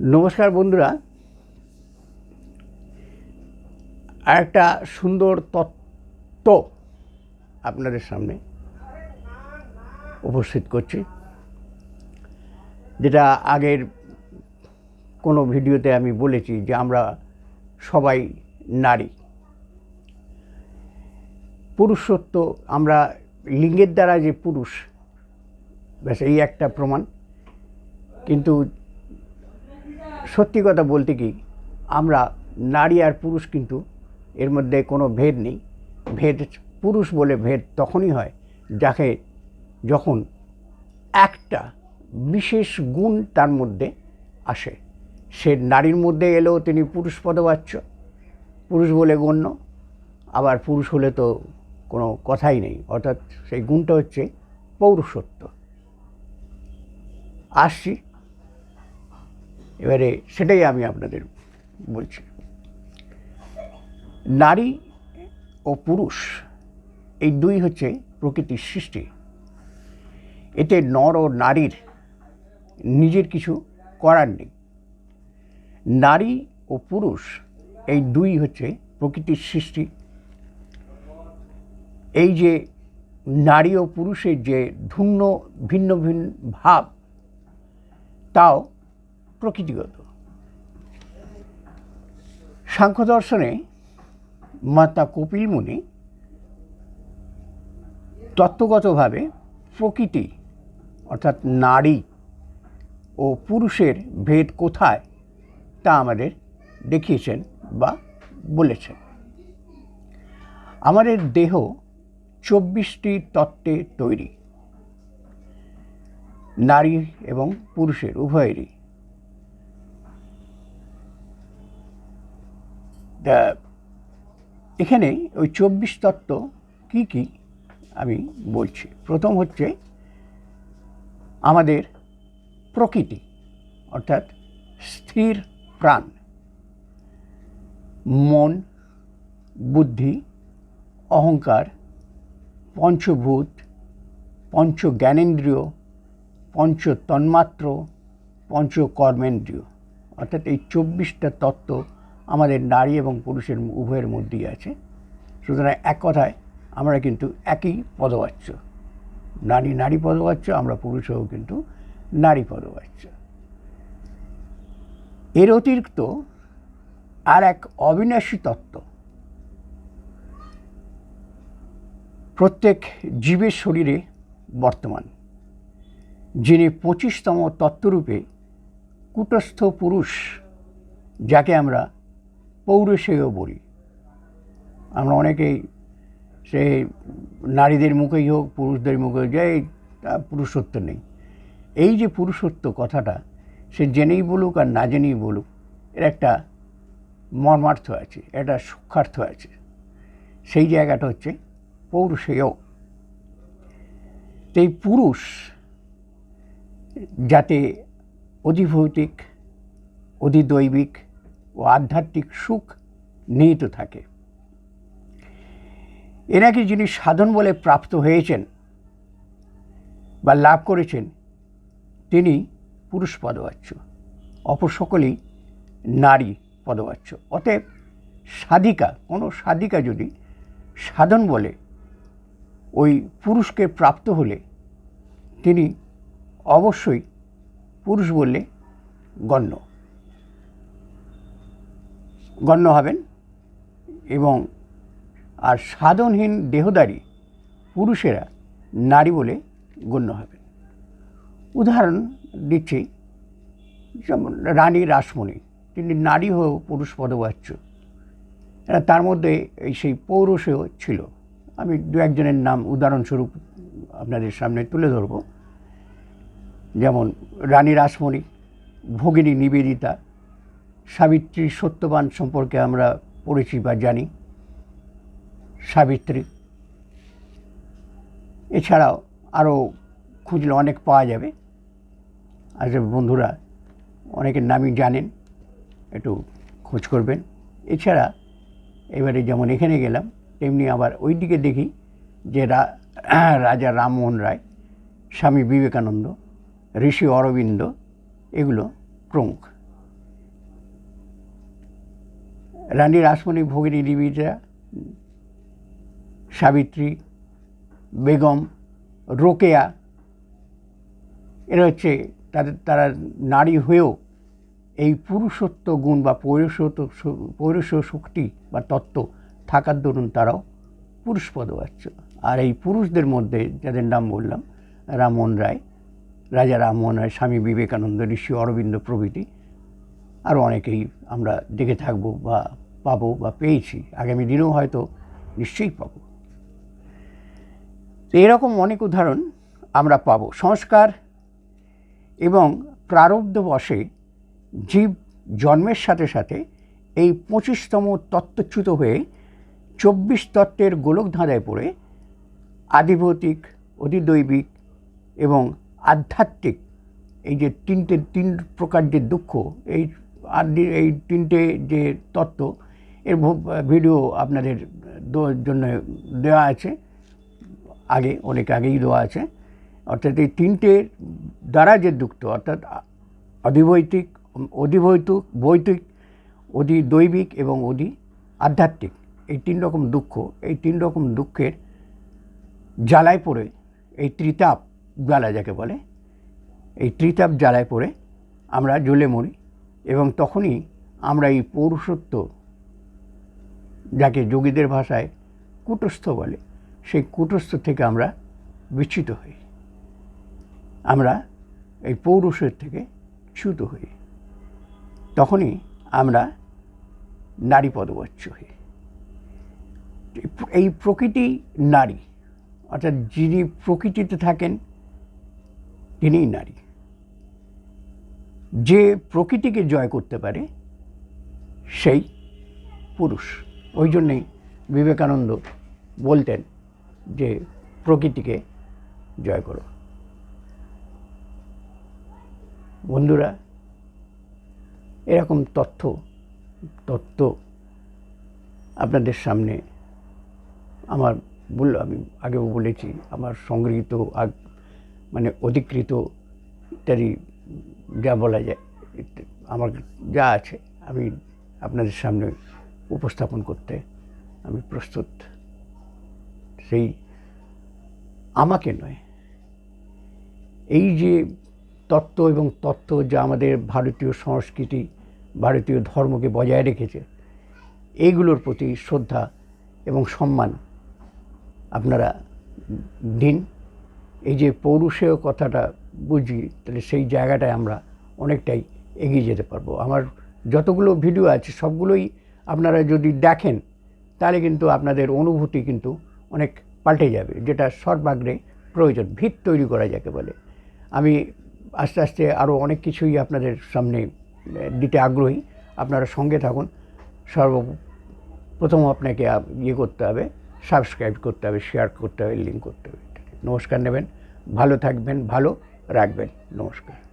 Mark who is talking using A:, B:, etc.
A: নমস্কার বন্ধুরা। আর একটা সুন্দর তত্ত্ব আপনাদের সামনে উপস্থিত করছি, যেটা আগের কোনো ভিডিওতে আমি বলেছি যে আমরা সবাই নারী। পুরুষত্ব, আমরা লিঙ্গের দ্বারা যে পুরুষ, ব্যাস এই একটা প্রমাণ। কিন্তু সত্যি কথা বলতে কি, আমরা নারী আর পুরুষ কিন্তু এর মধ্যে কোনো ভেদ নেই। ভেদ পুরুষ বলে ভেদ তখনই হয় যাকে যখন একটা বিশেষ গুণ তার মধ্যে আসে। সে নারীর মধ্যে এলেও তিনি পুরুষ পদবাচ্য, পুরুষ বলে গণ্য, আবার পুরুষ হলে তো কোনো কথাই নেই। অর্থাৎ সেই গুণটা হচ্ছে পৌরুষত্ব। আসছি। এবারে সেটাই আমি আপনাদের বলছি। নারী ও পুরুষ, এই দুই হচ্ছে প্রকৃতির সৃষ্টি। এতে নর ও নারীর নিজের কিছু করার নেই। নারী ও পুরুষ, এই দুই হচ্ছে প্রকৃতির সৃষ্টি। এই যে নারী ও পুরুষের যে ধুন্য ভিন্ন ভিন্ন ভাব, তাও প্রকৃতিগত। সাংখ্য দর্শনে মাতা কপিল মুনি তত্ত্বগতভাবে প্রকৃতি, অর্থাৎ নারী ও পুরুষের ভেদ কোথায় তা আমাদের দেখিয়েছেন বা বলেছেন। আমাদের দেহ চব্বিশটি তত্ত্বে তৈরি, নারী এবং পুরুষের উভয়েরই। তা এখানে ওই চব্বিশ তত্ত্ব কি কি আমি বলছি? প্রথম হচ্ছে আমাদের প্রকৃতি, অর্থাৎ স্থির প্রাণ, মন, বুদ্ধি, অহংকার, পঞ্চভূত পঞ্চ জ্ঞানেন্দ্রিয় পঞ্চ তন্মাত্র পঞ্চ কর্মেন্দ্রিয় অর্থাৎ এই চব্বিশটা তত্ত্ব আমাদের নারী এবং পুরুষের উভয়ের মধ্যেই আছে। সুতরাং এক কথায় আমরা কিন্তু একই পদবাচ্য। নারী নারী পদবাচ্য, আমরা পুরুষও কিন্তু নারী পদবাচ্য। এর অতিরিক্ত আর এক অবিনাশী তত্ত্ব। প্রত্যেক জীবের শরীরে বর্তমান, যিনি পঁচিশতম তত্ত্বরূপে কুটস্থ পুরুষ, যাকে আমরা পৌরসেয় বলি। আমরা অনেকেই সে নারীদের মুখেই হোক, পুরুষদের মুখে যে পুরুষত্ব নেই। এই যে পুরুষত্ব কথাটা, সে জেনেই বলুক আর না জেনেই বলুক, এর একটা মর্মার্থ আছে, একটা সূক্ষার্থ আছে। সেই জায়গাটা হচ্ছে পৌরুষেয়। তো এই পুরুষ যাতে অধিভৌতিক, অধিদৈবিক ও আধ্যাত্মিক সুখ নিহিত থাকে। এনাকে যিনি সাধন বলে প্রাপ্ত হয়েছেন বা লাভ করেছেন, তিনি পুরুষ পদবাচ্য, অপর সকলেই নারী পদবাচ্য। অতএব সাধিকা, কোনো সাধিকা যদি সাধন বলে ওই পুরুষকে প্রাপ্ত হলে, তিনি অবশ্যই পুরুষ বললে গণ্য। গণ্য হবেন এবং আর সাধনহীন দেহদারী পুরুষেরা নারী বলে গণ্য হবেন। উদাহরণ দিচ্ছি, যেমন রানী রাসমণি, তিনি নারী হয়েও পুরুষ পদবাচ্য। তার মধ্যে এই সেই পৌরুষেও ছিল। আমি দু একজনের নাম উদাহরণস্বরূপ আপনাদের সামনে তুলে ধরব। যেমন রানী রাসমণি, ভগিনী নিবেদিতা সাবিত্রী সত্যবান সম্পর্কে আমরা পড়েছি বা জানি। সাবিত্রী। এছাড়াও আরও খুঁজলে অনেক পাওয়া যাবে। আচ্ছা বন্ধুরা অনেকের নামই জানেন, একটু খোঁজ করবেন। এছাড়া এবারে যেমন এখানে গেলাম, তেমনি আবার ওই দিকে দেখি যে রাজা রামমোহন রায়, স্বামী বিবেকানন্দ, ঋষি অরবিন্দ, এগুলো প্রমুখ। রানী রাসমণি ভগিনী নিবেদিতা সাবিত্রী, বেগম, রোকেয়া, এরা হচ্ছে তাদের, তারা নারী হয়েও এই পুরুষত্ব গুণ বা পৌরুষত্ব পৌরুষ শক্তি বা তত্ত্ব থাকার দরুন তারাও পুরুষ পদবাচ্য। আর এই পুরুষদের মধ্যে যাদের নাম বললাম, রামমোহন রায়, রাজা রামমোহন রায়, স্বামী বিবেকানন্দ, ঋষি অরবিন্দ প্রভৃতি আরও অনেকেই আমরা দেখে থাকব বা পাবো বা পেয়েছি। আগামী দিনেও হয়তো নিশ্চয়ই পাবো। তো এরকম অনেক উদাহরণ আমরা পাব। সংস্কার এবং প্রারব্ধ বসে জীব জন্মের সাথে সাথে এই পঁচিশতম তত্ত্বচ্যুত হয়ে চব্বিশ তত্ত্বের গোলক ধাঁধায় পড়ে আদিভৌতিক অধিদৈবিক এবং আধ্যাত্মিক এই যে তিনটে, তিন প্রকার যে দুঃখ, এই আদি এই তিনটে যে তত্ত্ব, এর ভিডিও আপনাদের জন্য দেওয়া আছে, আগে, অনেক আগেই দেওয়া আছে। অর্থাৎ এই তিনটে দ্বারা যে দুঃখ অর্থাৎ অধিবৈতিক অধিবৈতিক বৈতিক অধি দৈবিক এবং অধি আধ্যাত্মিক এই তিন রকম দুঃখ, এই তিন রকম দুঃখের জ্বালায় পড়ে, এই ত্রিতাপ জ্বালা যাকে বলে, এই ত্রিতাপ জ্বালায় পড়ে আমরা জ্বলে মরি। এবং তখনই আমরা এই পৌরুষত্ব, যাকে যোগীদের ভাষায় কুটস্থ বলে, সেই কুটস্থ থেকে আমরা বিচ্ছিত হই। আমরা এই পৌরুষের থেকে চ্যুত হই। তখনই আমরা নারী পদবাচ্য হই। এই প্রকৃতি নারী, অর্থাৎ যিনি প্রকৃতিতে থাকেন, তিনিই নারী। যে প্রকৃতিকে জয় করতে পারে, সেই পুরুষ। ওই জন্যেই বিবেকানন্দ বলতেন যে প্রকৃতিকে জয় করো। বন্ধুরা, এরকম তথ্য, তত্ত্ব আপনাদের সামনে আমার বল, আমি আগেও বলেছি, আমার সংগৃহীত মানে অধিকৃত ইত্যাদি যা বলা যায়, আমার যা আছে আমি আপনাদের সামনে উপস্থাপন করতে আমি প্রস্তুত। সেই আমাকে নয়, এই যে তত্ত্ব এবং তত্ত্ব যা আমাদের ভারতীয় সংস্কৃতি, ভারতীয় ধর্মকে বজায় রেখেছে, এইগুলোর প্রতি শ্রদ্ধা এবং সম্মান আপনারা দিন। এই যে পৌরুষেয় কথাটা বুঝি, তাহলে সেই জায়গাটায় আমরা অনেকটাই এগিয়ে যেতে পারব। আমার যতগুলো ভিডিও আছে, সবগুলোই আপনারা যদি দেখেন, তাহলে কিন্তু আপনাদের অনুভূতি কিন্তু অনেক পাল্টে যাবে, যেটা সর্বাগ্রে প্রয়োজন, ভিত তৈরি করা যাকে বলে। আমি আস্তে আস্তে আরও অনেক কিছুই আপনাদের সামনে দিতে আগ্রহী, আপনারা সঙ্গে থাকুন। সর্ব প্রথম আপনাকে ইয়ে করতে হবে, সাবস্ক্রাইব করতে হবে, শেয়ার করতে হবে লিঙ্ক করতে হবে। নমস্কার নেবেন, ভালো থাকবেন, ভালো। রাখবেন। নমস্কার।